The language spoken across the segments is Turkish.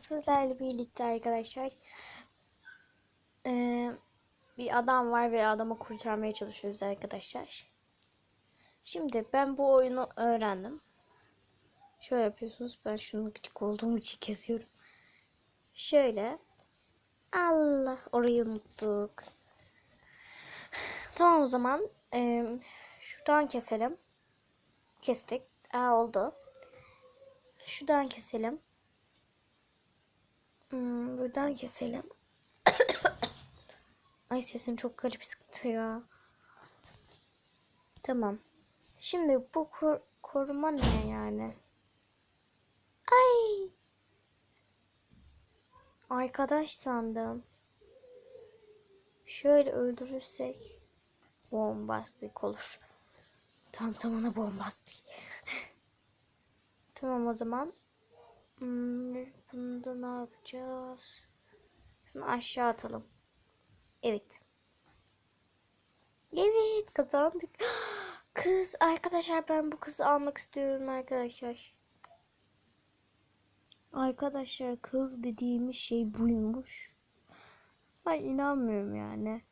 sizlerle birlikte arkadaşlar eee, bir adam var ve adamı kurtarmaya çalışıyoruz arkadaşlar. Şimdi ben bu oyunu öğrendim. Şöyle yapıyorsunuz. Ben şunu gıcık olduğum için kesiyorum. Şöyle. Allah orayı unuttuk. Tamam o zaman eee, şuradan keselim. Kestik. Aa oldu. Şuradan keselim. Hmm, buradan keselim. Ay sesim çok garip sıktı ya. Tamam. Şimdi bu kor- koruma ne yani? Ay. Arkadaş sandım. Şöyle öldürürsek bombastik olur. Tam tamına bombastik. tamam o zaman. Hmm, bunda ne yapacağız? Şunu aşağı atalım. Evet. Evet kazandık. Kız arkadaşlar ben bu kızı almak istiyorum arkadaşlar. Arkadaşlar kız dediğimiz şey buymuş. Ben inanmıyorum yani.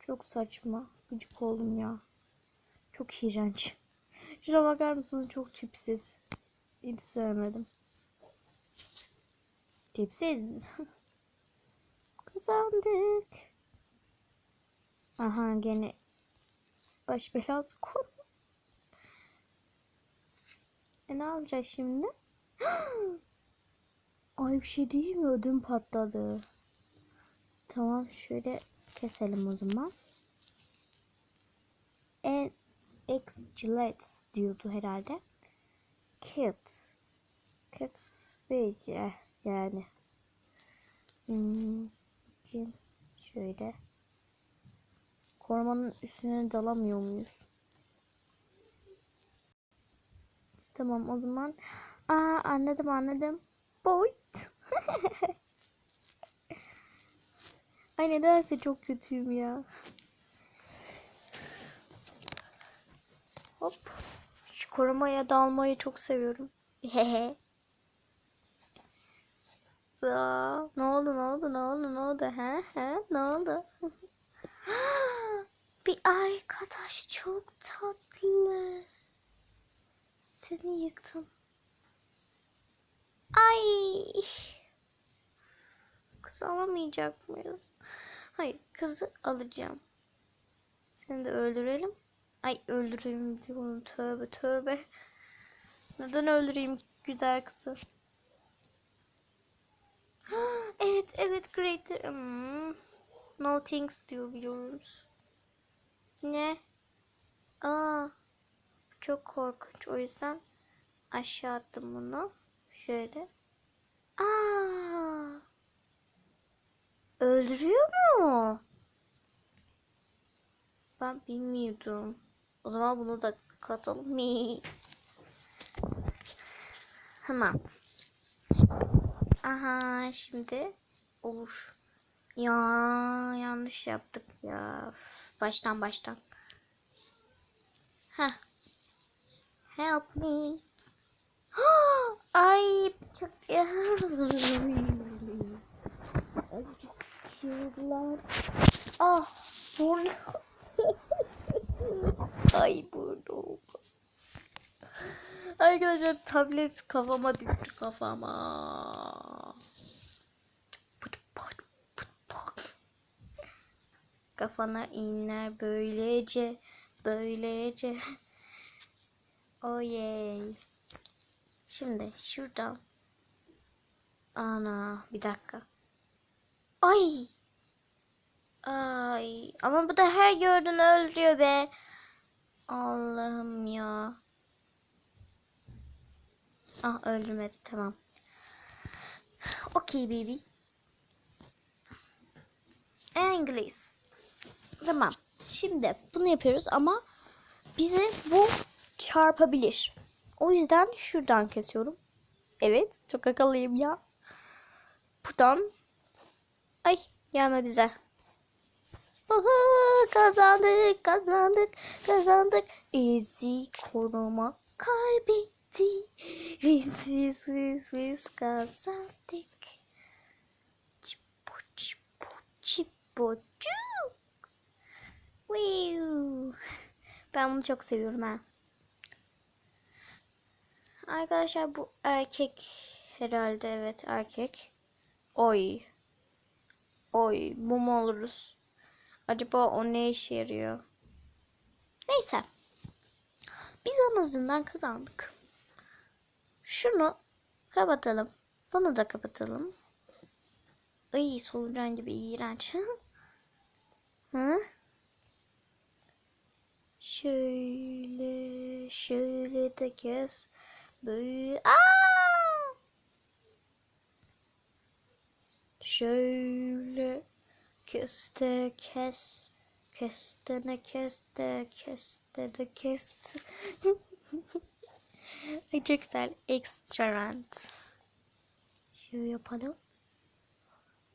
Çok saçma. Gıcık oldum ya. Çok iğrenç. Şuna bakar mısınız? Çok tipsiz. Hiç sevmedim. Tipsiz. Kazandık. Aha gene baş belası kor. E ne yapacağız şimdi? Ay bir şey değil mi? Ödüm patladı. Tamam şöyle keselim o zaman. En X Gillette diyordu herhalde. Kids. Kids belki yani. Hmm, bakayım. şöyle. Korumanın üstüne dalamıyor muyuz? Tamam o zaman. Aa anladım anladım. Boyt. Ay nedense çok kötüyüm ya. Hop. Korumaya dalmayı çok seviyorum. Hehe. Za, ne oldu ne oldu ne oldu ne oldu he he ne oldu? Bir arkadaş çok tatlı. Seni yıktım. Ay. Kız alamayacak mıyız? Hayır kızı alacağım. Seni de öldürelim. Ay öldüreyim diyorum tövbe tövbe. Neden öldüreyim güzel kızı? evet evet greater. Hmm. No thanks diyor biliyoruz. Yine. Aa. Çok korkunç. O yüzden aşağı attım bunu. Şöyle. Aa. Öldürüyor mu? Ben bilmiyordum. O zaman bunu da katalım. Mi. Hemen. Aha şimdi olur. Ya yanlış yaptık ya. Baştan baştan. Heh. Help me. Ay çok Ay çok çığlıklar. Ah burnu. Ay burnum. Arkadaşlar tablet kafama düştü kafama. Kafana iner böylece böylece. Yay. Şimdi şuradan. Ana bir dakika. Ay. Ay ama bu da her gördüğünü öldürüyor be. Allah'ım ya. Ah öldürmedi tamam. Okay baby. İngiliz. Tamam. Şimdi bunu yapıyoruz ama bize bu çarpabilir. O yüzden şuradan kesiyorum. Evet çok akıllıyım ya. Buradan. Ay gelme bize. Uhu, kazandık kazandık kazandık. Easy koruma kalbi Whiz whiz whiz whiz kazandık. Çipo çipo çipo çu. Wiu. Ben bunu çok seviyorum ha. Arkadaşlar bu erkek herhalde evet erkek. Oy. Oy bu mu oluruz? Acaba o ne işe yarıyor? Neyse. Biz en azından kazandık. Şunu kapatalım. Bunu da kapatalım. Ay solucan gibi iğrenç. Hı? Şöyle şöyle de kes. Böyle. Aa! Şöyle keste kes. Kestene keste keste de kes. Ay çok güzel. Extrant. Şöyle yapalım.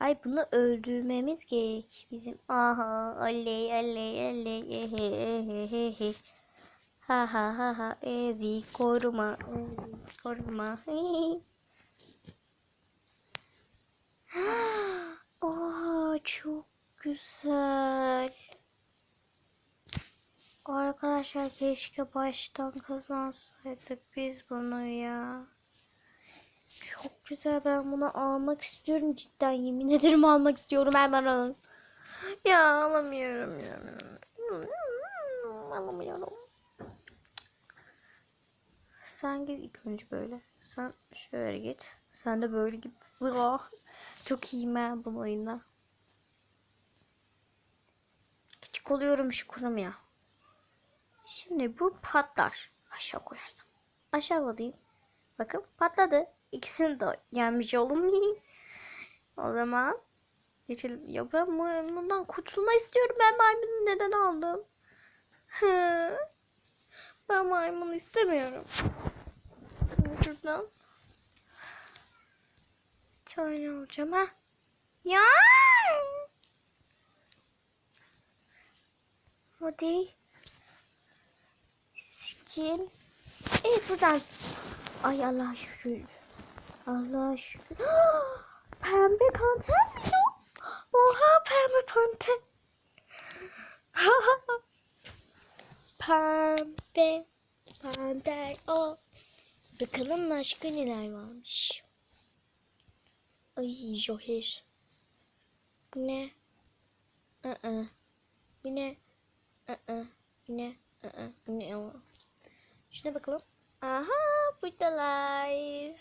Ay bunu öldürmemiz gerek bizim. Aha oley oley oley ehe ehe ehe. Ha ha ha ha ezi koruma ezi koruma. Oha çok güzel. Arkadaşlar keşke baştan kazansaydık biz bunu ya. Çok güzel ben bunu almak istiyorum cidden yemin ederim almak istiyorum hemen alın. Ya alamıyorum ya. Alamıyorum. Sen git ilk önce böyle. Sen şöyle git. Sen de böyle git. Zıra. Çok iyiyim ben bu oyunda. Küçük oluyorum şu kurum ya. Şimdi bu patlar. Aşağı koyarsam. Aşağı koyayım. Bakın patladı. İkisini de yenmiş oldum. o zaman geçelim. Ya ben bundan kurtulma istiyorum. Ben maymunu neden aldım? Ben maymunu istemiyorum. Şuradan. Tane alacağım ha. Ya. Hadi. Skin. Evet buradan. Ay Allah şükür. Allah şükür. Pembe panter mi o? Oha pembe panter. pembe panter o. Bakalım başka neler varmış. Ay Joher. Bu ne? Aa. Bu ne? Aa. Bu ne? Aa. Bu ne? Şuna bakalım. Aha buradalar.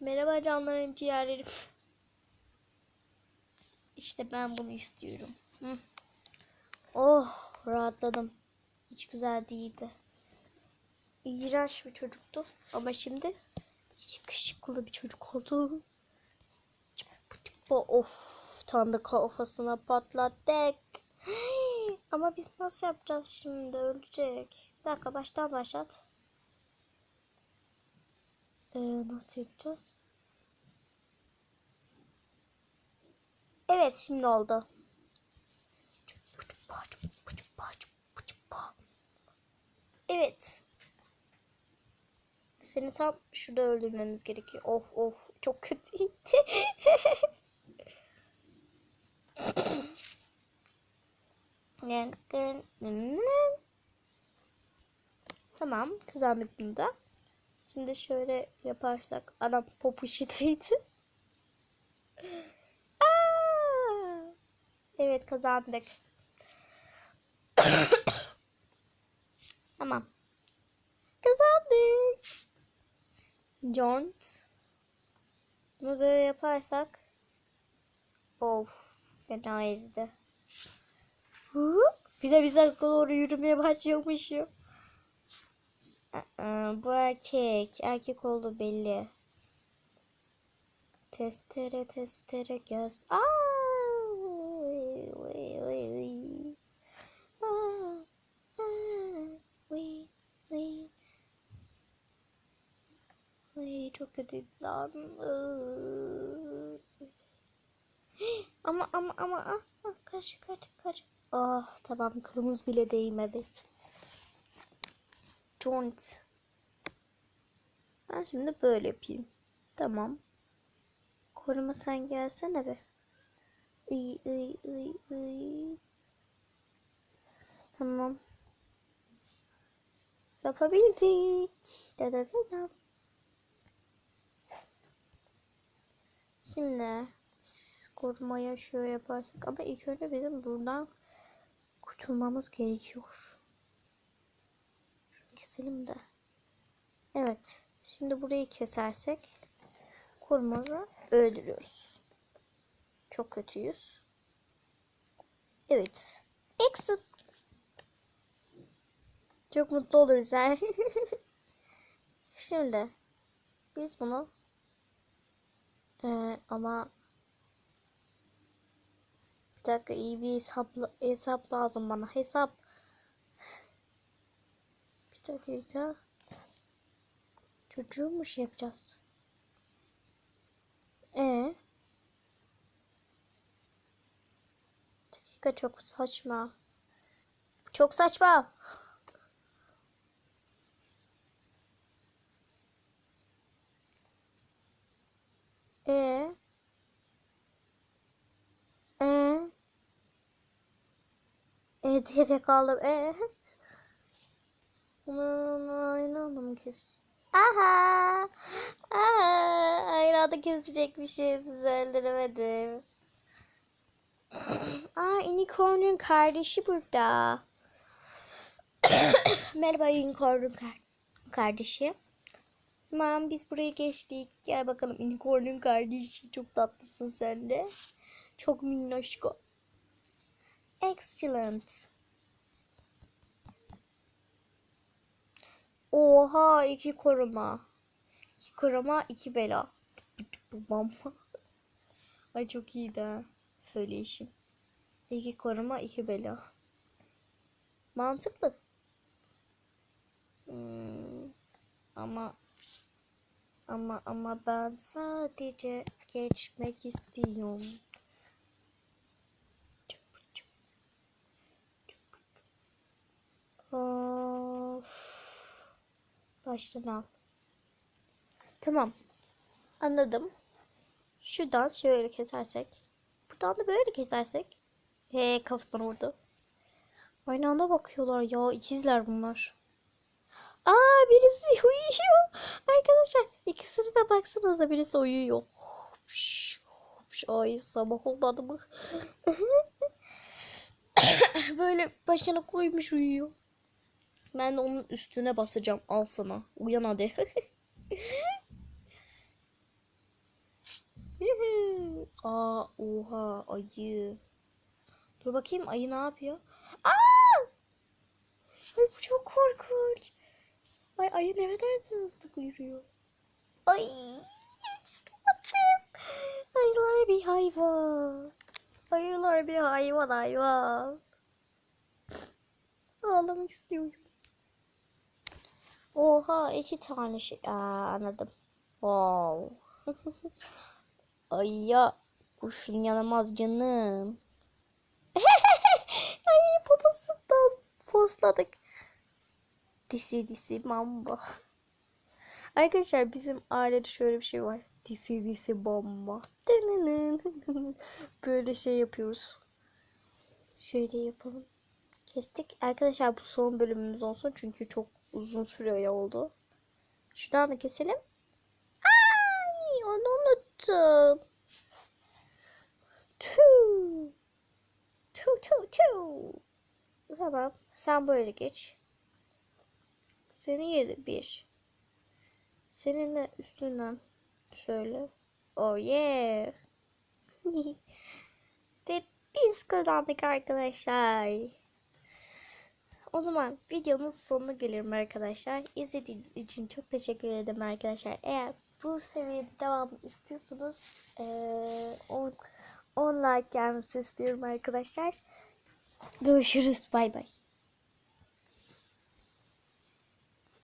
Merhaba canlarım ciğerlerim. İşte ben bunu istiyorum. Hı. Oh rahatladım. Hiç güzel değildi. İğrenç bir çocuktu. Ama şimdi yakışıklı bir çocuk oldu. Of tam da kafasına patlattık. Ama biz nasıl yapacağız şimdi? Ölecek. Bir dakika baştan başlat. Ee, nasıl yapacağız? Evet şimdi oldu. Evet. Seni tam şurada öldürmemiz gerekiyor. Of of çok kötüydü. Tamam kazandık bunu da. Şimdi şöyle yaparsak anam popuşitaydı. Evet kazandık. tamam. Kazandık. Jones. Bunu böyle yaparsak of fena ezdi. Bir de bize doğru yürümeye başlıyormuşum. Aa, bu erkek. Erkek oldu belli. Testere testere göz. Aa! Çok kötü lan. Ama ama ama ah, ah, kaç kaç kaç. Ah tamam kılımız bile değmedi. Joint. Ben şimdi böyle yapayım. Tamam. Koruma sen gelsene be. Iy, iy, iy, iy. Tamam. Yapabildik. Da da da da. Şimdi korumaya şöyle yaparsak ama ilk önce bizim buradan kurtulmamız gerekiyor. Keselim de. Evet. Şimdi burayı kesersek korumazı öldürüyoruz. Çok kötüyüz. Evet. Exit. Çok mutlu oluruz. Şimdi biz bunu Ee, ama bir dakika iyi bir hesap, hesap lazım bana. Hesap. Bir dakika. Çocuğu mu şey yapacağız? E bir dakika çok saçma. Çok saçma. E E E diye kaldım. E Bunu aynı anda mı? Aha! Aha! Aynı anda kesecekmişiz. Sizi öldüremedim. Aa, unicorn'un kardeşi burada. Merhaba unicorn'un kar- kardeşi. Tamam biz burayı geçtik. Gel bakalım unicorn'un kardeşi. Çok tatlısın sen de. Çok minnoşko. Excellent. Oha iki koruma. İki koruma iki bela. Bam. Ay çok iyi de söyleyişim. İki koruma iki bela. Mantıklı. Hmm, ama ama ama ben sadece geçmek istiyorum. Of. Baştan al. Tamam. Anladım. Şuradan şöyle kesersek. Buradan da böyle kesersek. He kafasına vurdu. Aynı anda bakıyorlar ya. ikizler bunlar. Aa birisi uyuyor. Arkadaşlar ikisine de baksanıza birisi uyuyor. Hopş, hopş. Ay sabah olmadı mı? Böyle başına koymuş uyuyor. Ben onun üstüne basacağım. Al sana. Uyan hadi. Aa oha ayı. Dur bakayım ayı ne yapıyor? Aa! Ay bu çok korkunç. Ay ayı ne kadar hızlı yürüyor. Ay hiç. Ayılar bir hayvan. Ayılar bir hayvan hayvan. Ağlamak istiyorum. Oha iki tane şey. Aa, anladım. Wow. Ay ya kurşun yanamaz canım. Ay poposundan posladık. Disi disi mamba. Arkadaşlar bizim ailede şöyle bir şey var. Disi disi bomba. Böyle şey yapıyoruz. Şöyle yapalım. Kestik. Arkadaşlar bu son bölümümüz olsun. Çünkü çok uzun süre oldu. Şuradan da keselim. Ay onu unuttum. Tüh. Tüh tüh tüh. Tamam. Sen böyle geç. Seni yedi bir. Senin de üstünden şöyle. Oh yeah. Ve biz kazandık arkadaşlar. O zaman videonun sonuna gelirim arkadaşlar. İzlediğiniz için çok teşekkür ederim arkadaşlar. Eğer bu seviyede devam istiyorsanız 10 10 like gelmesi istiyorum arkadaşlar. Görüşürüz. Bay bay.